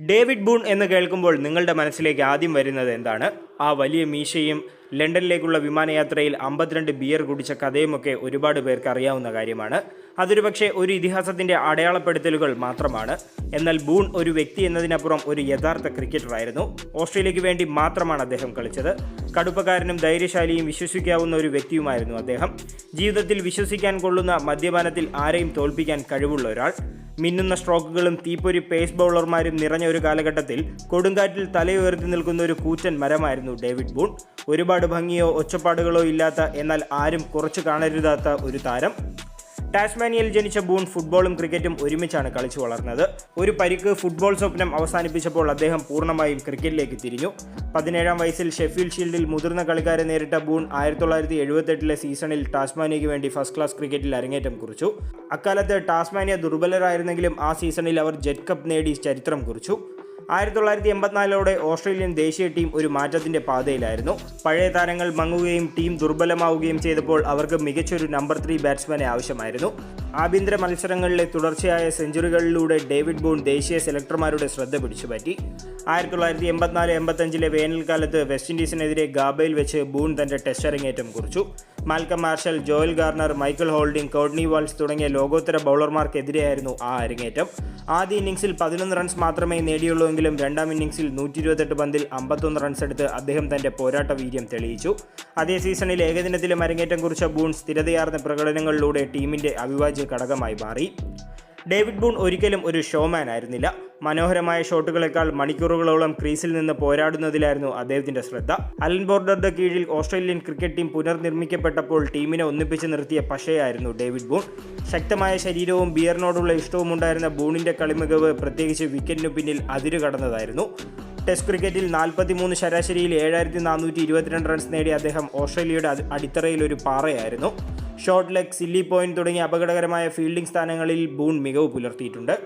David boon എന്ന് കേൾക്കുമ്പോൾ നിങ്ങളുടെ മനസ്സിലേക്ക് ആദ്യം വരുന്നത് എന്താണ്? ആ വലിയ മീശയും ലണ്ടനിലേക്കുള്ള വിമാനയാത്രയിൽ അമ്പത്തിരണ്ട് ബിയർ കുടിച്ച കഥയുമൊക്കെ ഒരുപാട് പേർക്ക് അറിയാവുന്ന കാര്യമാണ്. അതൊരു പക്ഷേ ഒരു ഇതിഹാസത്തിന്റെ അടയാളപ്പെടുത്തലുകൾ മാത്രമാണ്. എന്നാൽ ബൂൺ ഒരു വ്യക്തി എന്നതിനപ്പുറം ഒരു യഥാർത്ഥ ക്രിക്കറ്ററായിരുന്നു ഓസ്ട്രേലിയക്ക് വേണ്ടി മാത്രമാണ് അദ്ദേഹം കളിച്ചത്. കടുപ്പക്കാരനും ധൈര്യശാലിയും വിശ്വസിക്കാവുന്ന ഒരു വ്യക്തിയുമായിരുന്നു അദ്ദേഹം. ജീവിതത്തിൽ വിശ്വസിക്കാൻ കൊള്ളുന്ന മദ്യപാനത്തിൽ ആരെയും തോൽപ്പിക്കാൻ കഴിവുള്ള ഒരാൾ. മിന്നുന്ന സ്ട്രോക്കുകളും തീപ്പൊരി പേസ് ബൗളർമാരും നിറഞ്ഞ ഒരു കാലഘട്ടത്തിൽ കൊടുങ്കാറ്റിൽ തലയുയർത്തി നിൽക്കുന്ന ഒരു കൂറ്റൻ മരമായിരുന്നു ഡേവിഡ് ബൂൺ. ഒരുപാട് ഭംഗിയോ ഒച്ചപ്പാടുകളോ ഇല്ലാത്ത എന്നാൽ ആരും കുറച്ചു കാണരുതാത്ത ഒരു താരം. ടാസ്മാനിയയിൽ ജനിച്ച ബൂൺ ഫുട്ബോളും ക്രിക്കറ്റും ഒരുമിച്ചാണ് കളിച്ചു വളർന്നത്. ഒരു പരിക്ക് ഫുട്ബോൾ സ്വപ്നം അവസാനിപ്പിച്ചപ്പോൾ അദ്ദേഹം പൂർണമായും ക്രിക്കറ്റിലേക്ക് തിരിഞ്ഞു. പതിനേഴാം വയസ്സിൽ ഷെഫീൽഡ് ഷീൽഡിൽ മുതിർന്ന കളിക്കാരെ നേരിട്ട ബൂൺ ആയിരത്തി തൊള്ളായിരത്തി എഴുപത്തെട്ടിലെ സീസണിൽ ടാസ്മാനിയയ്ക്ക് വേണ്ടി ഫസ്റ്റ് ക്ലാസ് ക്രിക്കറ്റിൽ അരങ്ങേറ്റം കുറിച്ചു. അക്കാലത്ത് ടാസ്മാനിയ ദുർബലരായിരുന്നെങ്കിലും ആ സീസണിൽ അവർ ജെറ്റ് കപ്പ് നേടി ചരിത്രം കുറിച്ചു. ആയിരത്തി തൊള്ളായിരത്തി എൺപത്തിനാലോടെ ഓസ്ട്രേലിയൻ ദേശീയ ടീം ഒരു മാറ്റത്തിന്റെ പാതയിലായിരുന്നു. പഴയ താരങ്ങൾ മങ്ങുകയും ടീം ദുർബലമാവുകയും ചെയ്തപ്പോൾ അവർക്ക് മികച്ചൊരു നമ്പർ ത്രീ ബാറ്റ്സ്മാനെ ആവശ്യമായിരുന്നു. ആഭ്യന്തര മത്സരങ്ങളിലെ തുടർച്ചയായ സെഞ്ചുറികളിലൂടെ ഡേവിഡ് ബോൺ ദേശീയ സെലക്ടർമാരുടെ ശ്രദ്ധ പിടിച്ചുപറ്റി. ആയിരത്തി തൊള്ളായിരത്തി എൺപത്തിനാല് എൺപത്തഞ്ചിലെ വേനൽക്കാലത്ത് വെസ്റ്റ് ഇൻഡീസിനെതിരെ ഗാബയിൽ വെച്ച് ബൂൺ തന്റെ ടെസ്റ്റ് അരങ്ങേറ്റം കുറിച്ചു. Malcolm Marshall Joel Garner Michael Holding Courtney Walsh തുടങ്ങിയ ലോകോത്തര ബൗളർമാർക്കെതിരെയായിരുന്നു ആ അരങ്ങേറ്റം. ആദ്യ ഇന്നിംഗ്സിൽ പതിനൊന്ന് റൺസ് മാത്രമേ നേടിയുള്ളൂവെങ്കിലും രണ്ടാം ഇന്നിംഗ്സിൽ നൂറ്റി ഇരുപത്തെട്ട് പന്തിൽ അമ്പത്തൊന്ന് റൺസ് എടുത്ത് അദ്ദേഹം തന്റെ പോരാട്ട വീര്യം തെളിയിച്ചു. അതേ സീസണിൽ ഏകദിനത്തിലും അരങ്ങേറ്റം കുറിച്ച ബൂൺ സ്ഥിരതയാർന്ന പ്രകടനങ്ങളിലൂടെ ടീമിന്റെ അവിഭാജ്യ ഘടകമായി മാറി. ഡേവിഡ് ബൂൺ ഒരിക്കലും ഒരു ഷോമാൻ ആയിരുന്നില്ല. മനോഹരമായ ഷോട്ടുകളെക്കാൾ മണിക്കൂറുകളോളം ക്രീസിൽ നിന്ന് പോരാടുന്നതിലായിരുന്നു അദ്ദേഹത്തിന്റെ ശ്രദ്ധ. അലൻ ബോർഡറുടെ കീഴിൽ ഓസ്ട്രേലിയൻ ക്രിക്കറ്റ് ടീം പുനർനിർമ്മിക്കപ്പെട്ടപ്പോൾ ടീമിനെ ഒന്നിപ്പിച്ച് നിർത്തിയ പശയായിരുന്നു ഡേവിഡ് ബൂൺ. ശക്തമായ ശരീരവും ബിയറിനോടുള്ള ഇഷ്ടവും ഉണ്ടായിരുന്ന ബൂണിന്റെ കളിമികവ് പ്രത്യേകിച്ച് വിക്കറ്റിനു പിന്നിൽ അതിരുകടന്നതായിരുന്നു. ടെസ്റ്റ് ക്രിക്കറ്റിൽ നാൽപ്പത്തിമൂന്ന് ശരാശരിയിൽ ഏഴായിരത്തി നാനൂറ്റി ഇരുപത്തിരണ്ട് റൺസ് നേടിയ അദ്ദേഹം ഓസ്ട്രേലിയയുടെ അടി- അടിത്തറയിൽ ഒരു പാറയായിരുന്നു. ഷോർട്ട് ലെഗ് സില്ലി പോയിന്റ് തുടങ്ങിയ അപകടകരമായ ഫീൽഡിംഗ് സ്ഥാനങ്ങളിൽ ബൂൺ മികവ് പുലർത്തിയിട്ടുണ്ട്.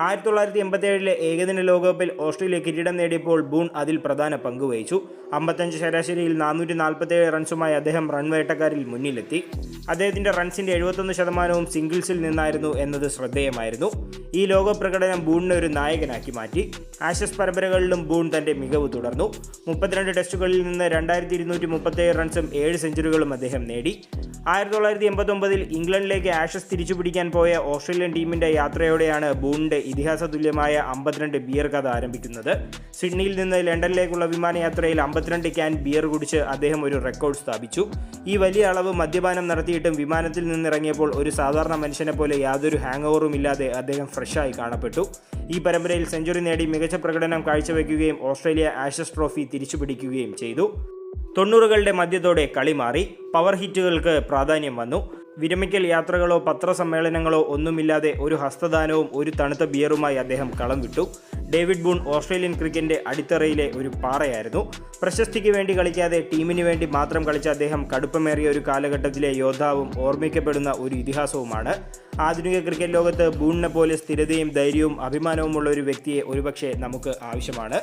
ആയിരത്തി തൊള്ളായിരത്തി എൺപത്തിയേഴിലെ ഏകദിന ലോകകപ്പിൽ ഓസ്ട്രേലിയ കിരീടം നേടിയപ്പോൾ ബൂൺ അതിൽ പ്രധാന പങ്ക് വഹിച്ചു. അമ്പത്തഞ്ച് ശരാശരിയിൽ നാനൂറ്റി നാൽപ്പത്തേഴ് റൺസുമായി അദ്ദേഹം റൺവേട്ടക്കാരിൽ മുന്നിലെത്തി. അദ്ദേഹത്തിന്റെ റൺസിന്റെ എഴുപത്തൊന്ന് ശതമാനവും സിംഗിൾസിൽ നിന്നായിരുന്നു എന്നത് ശ്രദ്ധേയമായിരുന്നു. ഈ ലോക പ്രകടനം ബൂണിനെ ഒരു നായകനാക്കി മാറ്റി. ആഷസ് പരമ്പരകളിലും ബൂൺ തന്റെ മികവ് തുടർന്നു. മുപ്പത്തിരണ്ട് ടെസ്റ്റുകളിൽ നിന്ന് രണ്ടായിരത്തി ഇരുന്നൂറ്റി മുപ്പത്തേഴ് റൺസും ഏഴ് സെഞ്ചുറികളും അദ്ദേഹം നേടി. ആയിരത്തി തൊള്ളായിരത്തി എൺപത്തൊമ്പതിൽ ഇംഗ്ലണ്ടിലേക്ക് ആഷസ് തിരിച്ചുപിടിക്കാൻ പോയ ഓസ്ട്രേലിയൻ ടീമിന്റെ യാത്രയോടെയാണ് ബൂണിന്റെ ഇതിഹാസ തുല്യമായ അമ്പത്തിരണ്ട് ബിയർ കഥ ആരംഭിക്കുന്നത്. സിഡ്നിയിൽ നിന്ന് ലണ്ടനിലേക്കുള്ള വിമാനയാത്രയിൽ അമ്പത്തിരണ്ട് ക്യാൻ ബിയർ കുടിച്ച് അദ്ദേഹം ഒരു റെക്കോർഡ് സ്ഥാപിച്ചു. ഈ വലിയ അളവ് മദ്യപാനം നടത്തിയിട്ടും വിമാനത്തിൽ നിന്നിറങ്ങിയപ്പോൾ ഒരു സാധാരണ മനുഷ്യനെ പോലെ യാതൊരു ഹാങ് ഓവറും ഇല്ലാതെ അദ്ദേഹം ഫ്രഷായി കാണപ്പെട്ടു. ഈ പരമ്പരയിൽ സെഞ്ചുറി നേടി മികച്ച പ്രകടനം കാഴ്ചവെക്കുകയും ഓസ്ട്രേലിയ ആഷസ് ട്രോഫി തിരിച്ചുപിടിക്കുകയും ചെയ്തു. തൊണ്ണൂറുകളുടെ മധ്യത്തോടെ കളി മാറി. പവർ ഹിറ്റുകൾക്ക് പ്രാധാന്യം വന്നു. വിരമിക്കൽ യാത്രകളോ പത്രസമ്മേളനങ്ങളോ ഒന്നുമില്ലാതെ ഒരു ഹസ്തദാനവും ഒരു തണുത്ത ബിയറുമായി അദ്ദേഹം കളം വിട്ടു. ഡേവിഡ് ബൂൺ ഓസ്ട്രേലിയൻ ക്രിക്കറ്റിന്റെ അടിത്തറയിലെ ഒരു പാറയായിരുന്നു. പ്രശസ്തിക്ക് വേണ്ടി കളിക്കാതെ ടീമിന് വേണ്ടി മാത്രം കളിച്ച അദ്ദേഹം കടുപ്പമേറിയ ഒരു കാലഘട്ടത്തിലെ യോദ്ധാവും ഓർമ്മിക്കപ്പെടുന്ന ഒരു ഇതിഹാസവുമാണ്. ആധുനിക ക്രിക്കറ്റ് ലോകത്ത് ബൂണിനെ പോലെ സ്ഥിരതയും ധൈര്യവും അഭിമാനവുമുള്ള ഒരു വ്യക്തിയെ ഒരുപക്ഷെ നമുക്ക് ആവശ്യമാണ്.